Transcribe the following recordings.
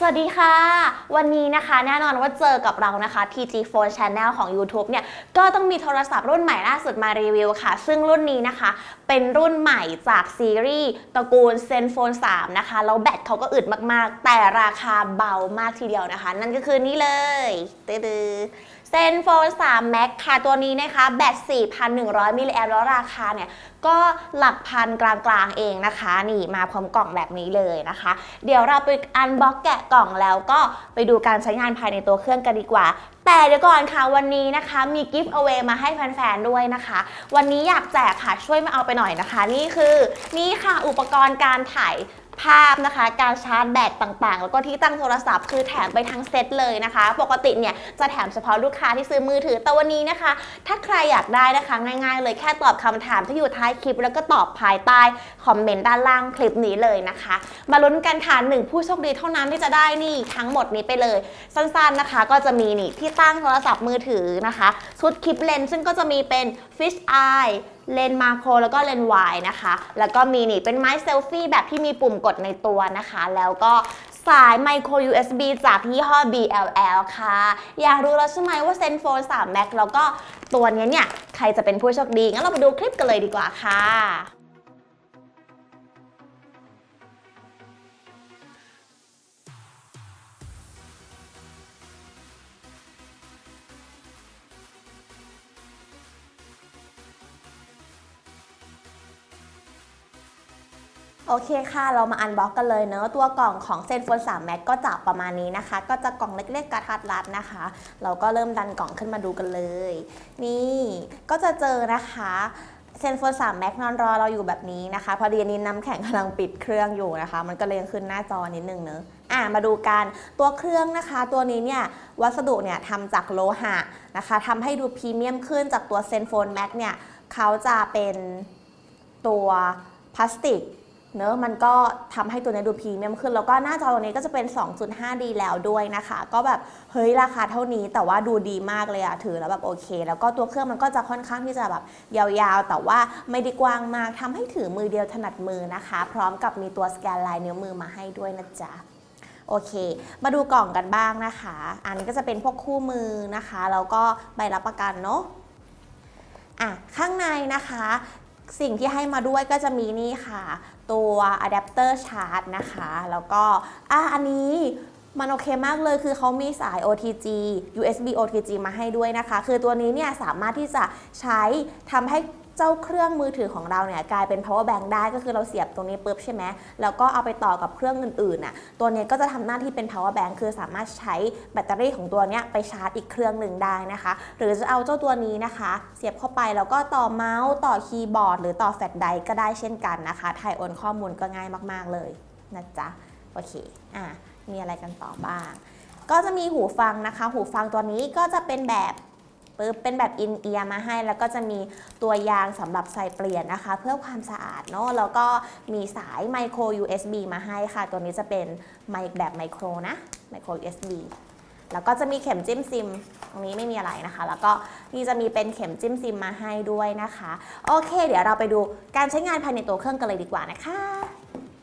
สวัสดีค่ะ วันนี้นะคะแน่นอนว่าเจอกับเรานะคะ TG Phone Channel ของ YouTube เนี่ยก็ต้องมีโทรศัพท์รุ่นใหม่ล่าสุดมารีวิวค่ะ ซึ่งรุ่นนี้นะคะ เป็นรุ่นใหม่จากซีรีส์ตระกูล Zenfone 3 นะคะ แล้วแบตเขาก็อึดมากๆ แต่ราคาเบามากทีเดียวนะคะ นั่นก็คือนี่เลยตือ เซนโฟน3 Max ค่ะตัวนี้นะคะ แบต 4,100 มิลลิแอมป์แล้วราคาเนี่ยก็หลักพันกลางๆเองนะคะ นี่มาพร้อมกล่องแบบนี้เลยนะคะ เดี๋ยวเราไปอันบ็อกแกะกล่องแล้วก็ไปดูการใช้งานภายในตัวเครื่องกันดีกว่า แต่เดี๋ยวก่อนค่ะวันนี้นะคะมีกิฟต์เอา a y มาให้แฟนๆด้วยนะคะ วันนี้อยากแจกค่ะช่วยมาเอาไปหน่อยนะคะ นี่คือนี่ค่ะอุปกรณ์การถ่าย ภาพนะคะ การชาร์จแบตต่างๆ แล้วก็ที่ตั้งโทรศัพท์คือแถมไปทั้งเซตเลยนะคะ ปกติเนี่ยจะแถมเฉพาะลูกค้าที่ซื้อมือถือแต่วันนี้นะคะ ถ้าใครอยากได้นะคะง่าย ๆ เลยแค่ตอบคำถามที่อยู่ท้ายคลิป แล้วก็ตอบภายใต้คอมเมนต์ด้านล่างคลิปนี้เลยนะคะ มาลุ้นกันค่ะหนึ่งผู้โชคดีเท่านั้นที่จะได้นี่ทั้งหมดนี้ไปเลย สั้นๆนะคะ ก็จะมีนี่ที่ตั้งโทรศัพท์มือถือนะคะ ชุดคลิปเลนส์ซึ่งก็จะมีเป็น Fish Eye เลนส์มาโครแล้วก็เลนส์วายนะคะ แล้วก็มีนี่เป็นไม้เซลฟี่แบบที่มีปุ่มกดในตัวนะคะ แล้วก็สายไมโคร USB จากยี่ห้อ BLL ค่ะ อยากรู้แล้วใช่ไหมว่าเซนโฟน3 Max แล้วก็ตัวนี้เนี่ย ใครจะเป็นผู้โชคดี งั้นเราไปดูคลิปกันเลยดีกว่าค่ะ โอเคค่ะ เรามาอันบ็อกกันเลยเนอะตัวกล่องของเซนโฟน3 Max ก็จะประมาณนี้นะคะ ก็จะกล่องเล็กๆกระทัดรัดนะคะ เราก็เริ่มดันกล่องขึ้นมาดูกันเลย นี่ก็จะเจอนะคะเซนโฟน3 Max นอนรอเราอยู่แบบนี้นะคะ พอดีนี้น้ำแข็งกำลังปิดเครื่องอยู่นะคะ มันก็เลยขึ้นหน้าจอนิดนึงเนอะอะมาดูกันตัวเครื่องนะคะ ตัวนี้เนี่ยวัสดุเนี่ยทำจากโลหะนะคะทำให้ดูพรีเมียมขึ้นจากตัวเซนโฟน Max เนี่ยเขาจะเป็นตัวพลาสติก เนอะมันก็ทำให้ตัวนี้ดูพรีเมียมขึ้น แล้วก็หน้าจอตัวนี้ก็จะเป็น 2.5D แล้วด้วยนะคะ ก็แบบเฮ้ยราคาเท่านี้แต่ว่าดูดีมากเลยอะถือแล้วแบบโอเค แล้วก็ตัวเครื่องมันก็จะค่อนข้างที่จะแบบยาวๆ แต่ว่าไม่ได้กว้างมากทำให้ถือมือเดียวถนัดมือนะคะ พร้อมกับมีตัวสแกนลายนิ้วมือมาให้ด้วยนะจ๊ะโอเค มาดูกล่องกันบ้างนะคะ อันนี้ก็จะเป็นพวกคู่มือนะคะ แล้วก็ใบรับประกันเนาะอะข้างในนะคะ สิ่งที่ให้มาด้วยก็จะมีนี่ค่ะ ตัวอะแดปเตอร์ชาร์จนะคะ แล้วก็อะอันนี้มันโอเคมากเลยคือเขามีสาย OTG USB OTG มาให้ด้วยนะคะ คือตัวนี้เนี่ยสามารถที่จะใช้ทำให้ เจ้าเครื่องมือถือของเราเนี่ยกลายเป็น power bank ได้ก็คือเราเสียบตรงนี้ปุ๊บใช่ไหมแล้วก็เอาไปต่อกับเครื่องอื่นๆน่ะตัวนี้ก็จะทำหน้าที่เป็น power bank คือสามารถใช้แบตเตอรี่ของตัวนี้ไปชาร์จอีกเครื่องหนึ่งได้นะคะ หรือจะเอาเจ้าตัวนี้นะคะ เสียบเข้าไปแล้วก็ต่อเมาส์ต่อคีย์บอร์ด หรือต่อแฟลชไดร์ก็ได้เช่นกันนะคะถ่ายโอนข้อมูลก็ง่ายมาก ๆเลยนะจ๊ะโอเคอะมีอะไรกันต่อบ้าง ก็จะมีหูฟังนะคะ หูฟังตัวนี้ก็จะเป็นแบบ ปึ๊บเป็นแบบอินเอียร์มาให้ แล้วก็จะมีตัวยางสำหรับใส่เปลี่ยนนะคะ เพื่อความสะอาดเนาะแล้วก็มีสายไมโคร USB มาให้ค่ะ ตัวนี้จะเป็นไมค์แบบไมโครนะไมโคร USB แล้วก็จะมีเข็มจิ้มซิม ตรงนี้ไม่มีอะไรนะคะ แล้วก็นี่จะมีเป็นเข็มจิ้มซิมมาให้ด้วยนะคะ โอเค เดี๋ยวเราไปดูการใช้งานภายในตัวเครื่องกันเลยดีกว่านะคะ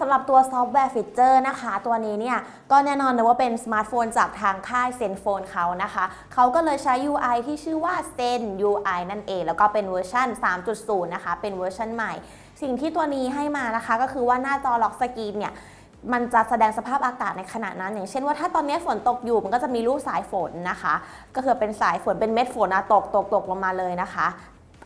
สำหรับตัวซอฟต์แวร์ฟีเจอร์นะคะ ตัวนี้เนี่ยก็แน่นอนนะว่าเป็นสมาร์ทโฟนจากทางค่ายเซนโฟนเขานะคะ เขาก็เลยใช้ UI ที่ชื่อว่า Zen UI นั่นเอง แล้วก็เป็นเวอร์ชัน3.0 นะคะ เป็นเวอร์ชันใหม่ สิ่งที่ตัวนี้ให้มานะคะ ก็คือว่าหน้าจอล็อกสกรีนเนี่ยมันจะแสดงสภาพอากาศในขณะนั้น อย่างเช่นว่าถ้าตอนนี้ฝนตกอยู่มันก็จะมีรูปสายฝนนะคะ ก็คือเป็นสายฝนเป็นเม็ดฝนอะตกตกตกลงมาเลยนะคะ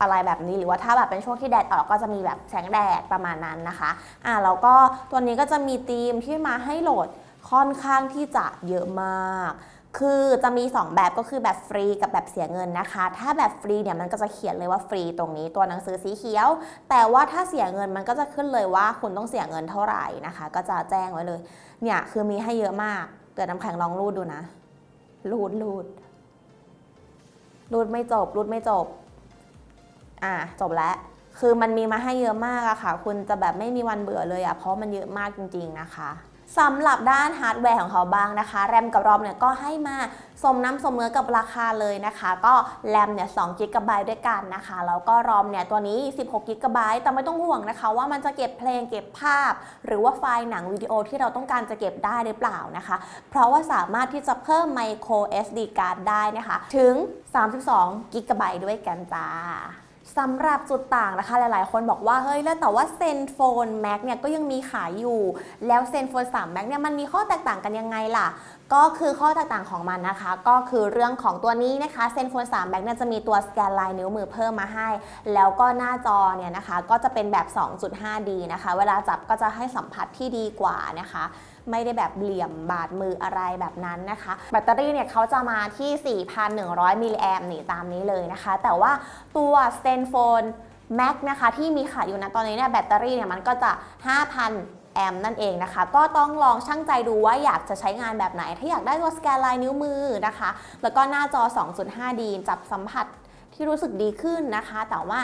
อะไรแบบนี้ หรือว่าถ้าแบบเป็นช่วงที่แดดออกก็จะมีแบบแสงแดดประมาณนั้นนะคะอ่าแล้วก็ตัวนี้ก็จะมีธีมที่มาให้โหลดค่อนข้างที่จะเยอะมาก คือจะมี 2 แบบก็คือแบบฟรีกับแบบเสียเงินนะคะ ถ้าแบบฟรีเนี่ยมันก็จะเขียนเลยว่าฟรีตรงนี้ตัวหนังสือสีเขียว แต่ว่าถ้าเสียเงินมันก็จะขึ้นเลยว่าคุณต้องเสียเงินเท่าไหร่นะคะ ก็จะแจ้งไว้เลย เนี่ยคือมีให้เยอะมากเกิดน้ำแข็งลองรูดดูนะ รูดรูดรูดไม่จบรูดไม่จบ อะจบแล้วคือมันมีมาให้เยอะมากอะค่ะ คุณจะแบบไม่มีวันเบื่อเลยอะเพราะมันเยอะมากจริง ๆนะคะสำหรับด้านฮาร์ดแวร์ของเขาบ้างนะคะ แรมกับรอมเนี่ยก็ให้มาสมน้ำสมเนื้อกับราคาเลยนะคะ ก็แรมเนี่ย2กิกะไบต์ด้วยกันนะคะ แล้วก็รอมเนี่ยตัวนี้ 16กิกะไบต์แต่ไม่ต้องห่วงนะคะ ว่ามันจะเก็บเพลงเก็บภาพ หรือว่าไฟล์หนังวิดีโอที่เราต้องการจะเก็บได้หรือเปล่านะคะ เพราะว่าสามารถที่จะเพิ่ม micro SD card ได้นะคะ ถึง 32กิกะไบต์ด้วยกันจ้า สำหรับจุดต่างนะคะ หลายๆ คนบอกว่าเฮ้ยแล้วแต่ว่าเซนโฟน Mac เนี่ยก็ยังมีขายอยู่ แล้วเซนโฟน3 Mac เนี่ยมันมีข้อแตกต่างกันยังไงล่ะ ก็คือข้อแตกต่างของมันนะคะ ก็คือเรื่องของตัวนี้นะคะเซนโฟน3 Mac เนี่ยจะมีตัวสแกนลายนิ้วมือเพิ่มมาให้ แล้วก็หน้าจอเนี่ยนะคะก็จะเป็นแบบ 2.5D นะคะ เวลาจับก็จะให้สัมผัสที่ดีกว่านะคะ ไม่ได้แบบเหลี่ยมบาดมืออะไรแบบนั้นนะคะ แบตเตอรี่เนี่ยเขาจะมาที่ 4,100 มิลลิแอมนี่ตามนี้เลยนะคะ แต่ว่าตัว Zenfone Max นะคะที่มีขายอยู่นะตอนนี้เนี่ยแบตเตอรี่เนี่ยมันก็จะ 5,000แอมนั่นเองนะคะ ก็ต้องลองชั่งใจดูว่าอยากจะใช้งานแบบไหน ถ้าอยากได้ตัวสแกนลายนิ้วมือนะคะ แล้วก็หน้าจอ 2.5D จับสัมผัสที่รู้สึกดีขึ้นนะคะ แต่ว่า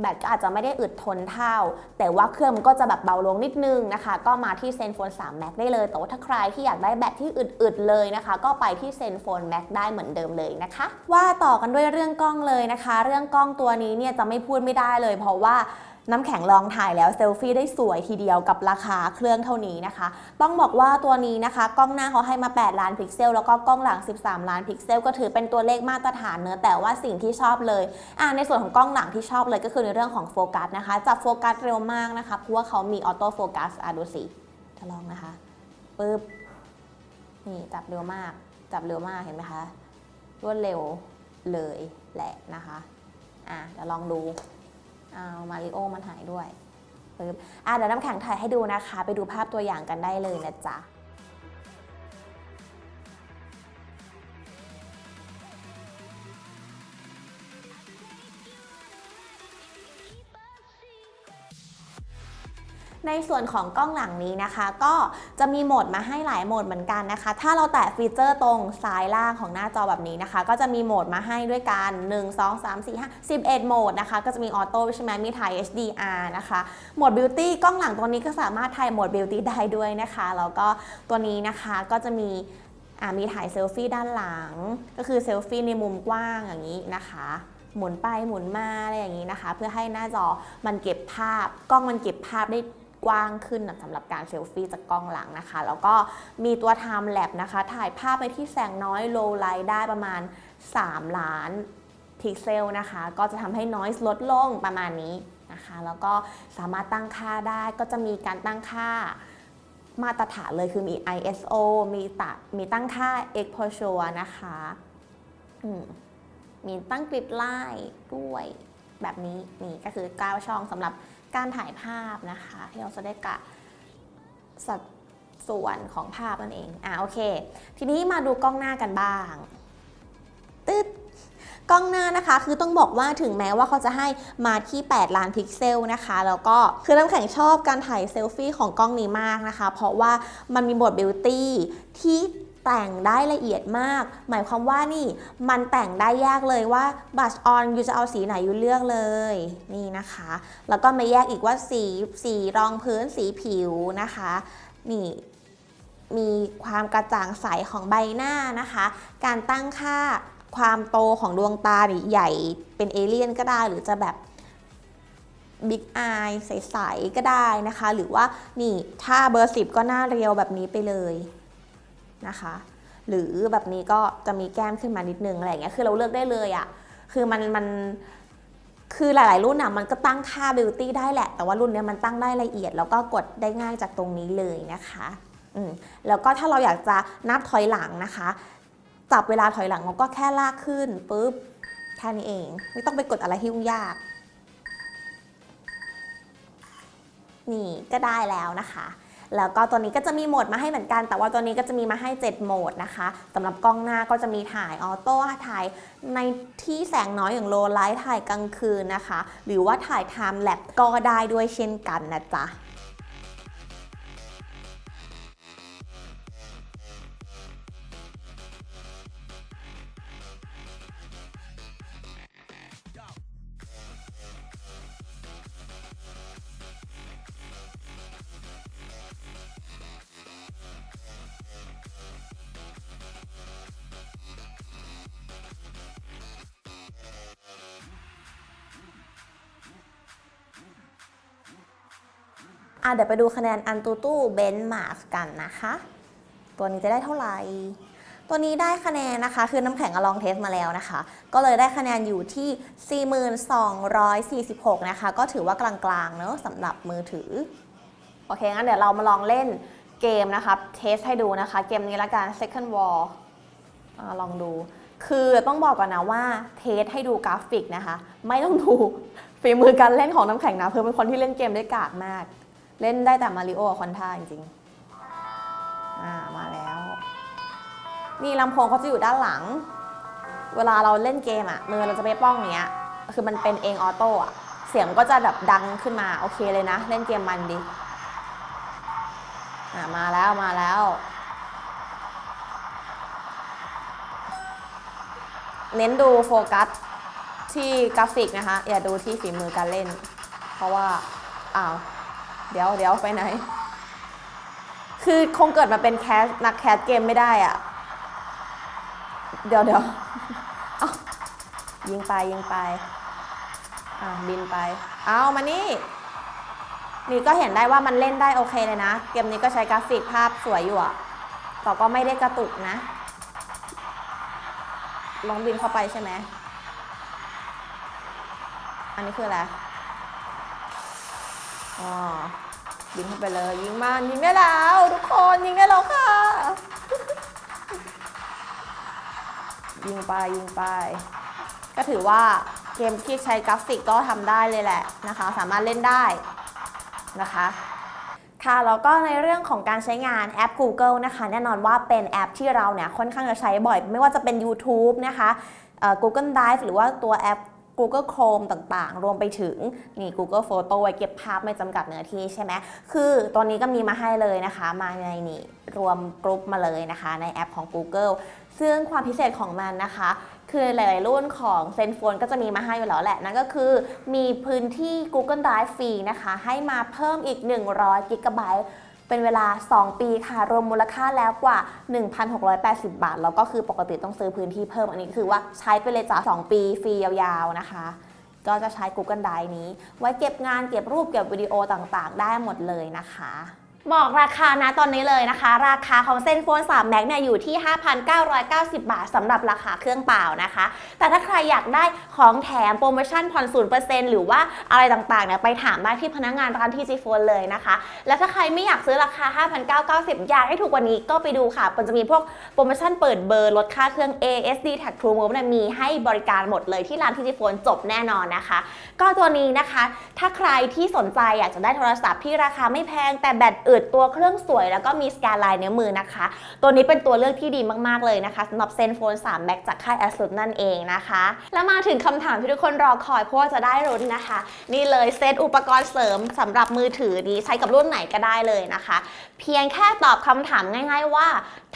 แบตก็อาจจะไม่ได้อึดทนเท่า แต่ว่าเครื่องมันก็จะแบบเบาลงนิดนึงนะคะ ก็มาที่เซนโฟน3 Max ได้เลย แต่ว่าถ้าใครที่อยากได้แบตที่อึดๆเลยนะคะ ก็ไปที่เซนโฟน Max ได้เหมือนเดิมเลยนะคะ ว่าต่อกันด้วยเรื่องกล้องเลยนะคะ เรื่องกล้องตัวนี้เนี่ยจะไม่พูดไม่ได้เลย เพราะว่า น้ำแข็งลองถ่ายแล้วเซลฟี่ได้สวยทีเดียวกับราคาเครื่องเท่านี้นะคะ ต้องบอกว่าตัวนี้นะคะ กล้องหน้าเขาให้มา 8 ล้านพิกเซล แล้วก็กล้องหลัง 13 ล้านพิกเซล ก็ถือเป็นตัวเลขมาตรฐานเนื้อแต่ว่าสิ่งที่ชอบเลยอ่าในส่วนของกล้องหลังที่ชอบเลยก็คือในเรื่องของโฟกัสนะคะจับโฟกัสเร็วมากนะคะเพราะว่าเขามีออโต้โฟกัสอะดูสิจะลองนะคะปึ๊บนี่จับเร็วมาก จับเร็วมากเห็นไหมคะรวดเร็วเลยแหละนะคะอะเดี๋ยวลองดู เอามาริโอมันหายด้วยปึ๊บอะเดี๋ยวน้ำแข็งถ่ายให้ดูนะคะ ไปดูภาพตัวอย่างกันได้เลยนะจ๊ะ ในส่วนของกล้องหลังนี้นะคะ ก็จะมีโหมดมาให้หลายโหมดเหมือนกันนะคะ ถ้าเราแตะฟีเจอร์ตรงซ้ายล่างของหน้าจอแบบนี้นะคะ ก็จะมีโหมดมาให้ด้วยกัน 1 2 3 4 5 11 โหมดนะคะ ก็จะมีออโต้ใช่ไหมมีถ่าย HDR นะคะโหมด Beauty กล้องหลังตัวนี้ก็สามารถถ่ายโหมด Beauty ได้ด้วยนะคะแล้วก็ตัวนี้นะคะก็จะมีมีถ่ายเซลฟี่ด้านหลัง ก็คือเซลฟี่ในมุมกว้างอย่างนี้นะคะ หมุนไปหมุนมาอะไรอย่างนี้นะคะ เพื่อให้หน้าจอมันเก็บภาพ กล้องมันเก็บภาพได้ กว้างขึ้นสำหรับการเซลฟี่จากกล้องหลังนะคะ แล้วก็มีตัว Time Lapse นะคะ ถ่ายภาพไปที่แสงน้อย low light ได้ประมาณ 3 ล้านพิกเซลนะคะ ก็จะทำให้ noise ลดลงประมาณนี้นะคะ แล้วก็สามารถตั้งค่าได้ก็จะมีการตั้งค่ามาตรฐานเลยคือมี ISO มีตัมีตั้งค่า exposure นะคะมมีตั้งกริดไล่ด้วยแบบนี้นี่ก็คือ 9 ช่องสำหรับ การถ่ายภาพนะคะ ที่เราจะได้กะสัดส่วนของภาพนั่นเองอะโอเค ทีนี้มาดูกล้องหน้ากันบ้างตึ๊ดกล้องหน้านะคะ คือต้องบอกว่าถึงแม้ว่าเขาจะให้มาที่ 8 ล้านพิกเซลนะคะ แล้วก็คือน้ำแข็งชอบการถ่ายเซลฟี่ของกล้องนี้มากนะคะ เพราะว่ามันมีโหมดบิวตี้ที่ แต่งได้ละเอียดมาก หมายความว่านี่มันแต่งได้ยากเลยว่าบัชออนยูจะเอาสีไหนยูเลือกเลย นี่นะคะ แล้วก็มาแยกอีกว่าสีสีรองพื้นสีผิวนะคะ นี่มีความกระจ่างใสของใบหน้านะคะ การตั้งค่าความโตของดวงตาใหญ่เป็นเอเลี่ยนก็ได้หรือจะแบบบิ๊กอายใส ๆ ก็ได้นะคะ หรือว่านี่ถ้าเบอร์สิบก็หน้าเรียวแบบนี้ไปเลย นะคะ หรือแบบนี้ก็จะมีแก้มขึ้นมานิดนึงอะไรอย่างเงี้ยคือเราเลือกได้เลยอะ่ะคือมันมันคือหลาย ๆ รุ่นอะมันก็ตั้งค่าบิวตี้ได้แหละ แต่ว่ารุ่นเนี้ยมันตั้งได้ละเอียด แล้วก็กดได้ง่ายจากตรงนี้เลยนะคะอืมแล้วก็ถ้าเราอยากจะนับถอยหลังนะคะ จับเวลาถอยหลังเราก็แค่ลากขึ้นปุ๊บแค่นี้เอง ไม่ต้องไปกดอะไรที่ยุ่งยากนี่ก็ได้แล้วนะคะ แล้วก็ตัวนี้ก็จะมีโหมดมาให้เหมือนกัน แต่ว่าตัวนี้ก็จะมีมาให้ 7 โหมดนะคะสำหรับกล้องหน้าก็จะมีถ่ายออโต้ถ่ายในที่แสงน้อยอย่างโลไลท์ถ่ายกลางคืนนะคะ หรือว่าถ่ายไทม์แลปก็ได้ด้วยเช่นกันนะจ๊ะ อะเดี๋ยวไปดูคะแนนอันตูตู้เบนมาร์กกันนะคะ ตัวนี้จะได้เท่าไหร่ ตัวนี้ได้คะแนนนะคะ คือน้ำแข็งอลองเทสมาแล้วนะคะ ก็เลยได้คะแนนอยู่ที่ 4246 นะคะ ก็ถือว่ากลางๆ เนอะสำหรับมือถือ โอเค งั้นเดี๋ยวเรามาลองเล่นเกมนะคะเทสให้ดูนะคะ เกมนี้ละกัน Second War อ่าลองดู คือต้องบอกก่อนนะว่าเทสให้ดูกราฟิกนะคะ ไม่ต้องดูฝีมือการเล่นของน้ำแข็งนะ เพื่อเป็นคนที่เล่นเกมได้กากมาก เล่นได้แต่มาริโอกับคอนท่าจริงๆอ่ามาแล้ว นี่ลำโพงเขาจะอยู่ด้านหลัง เวลาเราเล่นเกมอะมือเราจะไม่ป้องอย่างเนี้ย คือมันเป็นเองออโต้อะเสียงก็จะแบบดังขึ้นมาโอเคเลยนะ เล่นเกมมันดีอะมาแล้วมาแล้ว เน้นดูโฟกัสที่กราฟิกนะคะ อย่าดูที่ฝีมือการเล่น เพราะว่าอ้าว เดี๋ยวเดี๋ยวไปไหน คือคงเกิดมาเป็นแคสนักแคสเกมไม่ได้อะเดี๋ยวเดี๋ยวยิงไปยิงไป อ่าบินไป เอามานี่ นี่ก็เห็นได้ว่ามันเล่นได้โอเคเลยนะ เกมนี้ก็ใช้กราฟิกภาพสวยอยู่อะแต่ก็ไม่ได้กระตุกนะ ลองบินเข้าไปใช่ไหม อันนี้คืออะไร อ๋อบินเข้าไปเลยยิงมันยิงได้แล้วทุกคนยิงได้แล้วค่ะ ยิงไปยิงไป ก็ถือว่าเกมที่ใช้กราฟิกก็ทำได้เลยแหละนะคะ สามารถเล่นได้นะคะค่ะแล้วก็ในเรื่องของการใช้งานแอป Google นะคะ แน่นอนว่าเป็นแอปที่เราเนี่ยค่อนข้างจะใช้บ่อย ไม่ว่าจะเป็น YouTube นะคะ Google Drive หรือว่าตัวแอป Google Chrome ต่างๆ รวมไปถึงนี่ Google Photo ไว้เก็บภาพไม่จำกัดเนื้อที่ใช่ไหม คือตัวนี้ก็มีมาให้เลยนะคะ มาในนี่รวมกรุ๊ปมาเลยนะคะ ในแอปของ Google ซึ่งความพิเศษของมันนะคะ คือหลาย ๆ รุ่นของเซนโฟนก็จะมีมาให้อยู่แล้วแหละ นั่นก็คือมีพื้นที่ Google Drive ฟรีนะคะ ให้มาเพิ่มอีก 100 g b เป็นเวลา 2 ปีค่ะ รวมมูลค่าแล้วกว่า 1,680 บาท แล้วก็คือปกติต้องซื้อพื้นที่เพิ่มอันนี้คือว่าใช้ไปเลยจ้ะ2 ปีฟรียาวๆนะคะ ก็จะใช้ Google Drive นี้ ไว้เก็บงานเก็บรูปเก็บวิดีโอต่างๆ ได้หมดเลยนะคะ บอกราคานะตอนนี้เลยนะคะ ราคาของเซนโฟน3 Max เนี่ยอยู่ที่ 5,990 บาทสำหรับราคาเครื่องเปล่านะคะ แต่ถ้าใครอยากได้ของแถมโปรโมชั่นผ่อน 0%หรือว่าอะไรต่างๆเนี่ยไปถามได้ที่พนักงานร้านที่จีโฟนเลยนะคะ แล้วถ้าใครไม่อยากซื้อราคา 5,990 อยากให้ถูกกว่านี้ก็ไปดูค่ะ มันจะมีพวกโปรโมชั่นเปิดเบอร์ลดค่าเครื่อง ASD Tag True Move เนี่ยมีให้บริการหมดเลยที่ร้านที่จีโฟนจบแน่นอนนะคะ ก็ตัวนี้นะคะ ถ้าใครที่สนใจอยากจะได้โทรศัพท์ที่ราคาไม่แพงแต่แบตอึดตัวเครื่องสวย แล้วก็มีสแกนลายนิ้วมือนะคะ ตัวนี้เป็นตัวเลือกที่ดีมากๆเลยนะคะสำหรับเซนโฟน3 Max จากค่าย ASUS นั่นเองนะคะ แล้วมาถึงคำถามที่ทุกคนรอคอยเพราะว่าจะได้รุ่นนะคะ นี่เลยเซตอุปกรณ์เสริมสำหรับมือถือนี้ใช้กับรุ่นไหนก็ได้เลยนะคะ เพียงแค่ตอบคำถามง่าย ๆว่า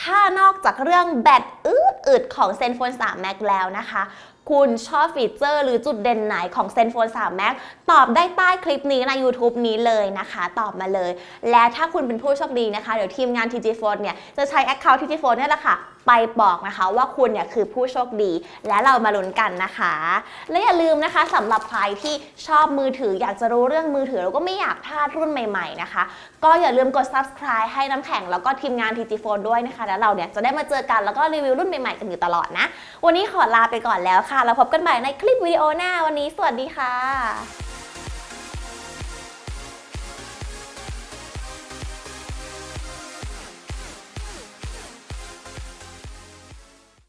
ถ้านอกจากเรื่องแบตอึดๆของเซนโฟน3 Max แล้วนะคะ คุณชอบฟีเจอร์หรือจุดเด่นไหนของ Zenfone 3 Max ตอบได้ใต้คลิปนี้ใน YouTube นี้เลยนะคะ ตอบมาเลย และถ้าคุณเป็นผู้โชคดีนะคะ เดี๋ยวทีมงาน TG Phone เนี่ย จะใช้ Account TG Phone นี่แหละค่ะ ไปบอกนะคะว่าคุณเนี่ยคือผู้โชคดี และเรามาลุ้นกันนะคะ และอย่าลืมนะคะสำหรับใครที่ชอบมือถืออยากจะรู้เรื่องมือถือ แล้วก็ไม่อยากพลาดรุ่นใหม่ๆนะคะ ก็อย่าลืมกด subscribe ให้น้ำแข็งแล้วก็ทีมงาน TG Phone ด้วยนะคะ แล้วเราเนี่ยจะได้มาเจอกันแล้วก็รีวิวรุ่นใหม่ๆกันอยู่ตลอดนะ วันนี้ขอลาไปก่อนแล้วค่ะ แล้วพบกันใหม่ในคลิปวิดีโอหน้าวันนี้สวัสดีค่ะ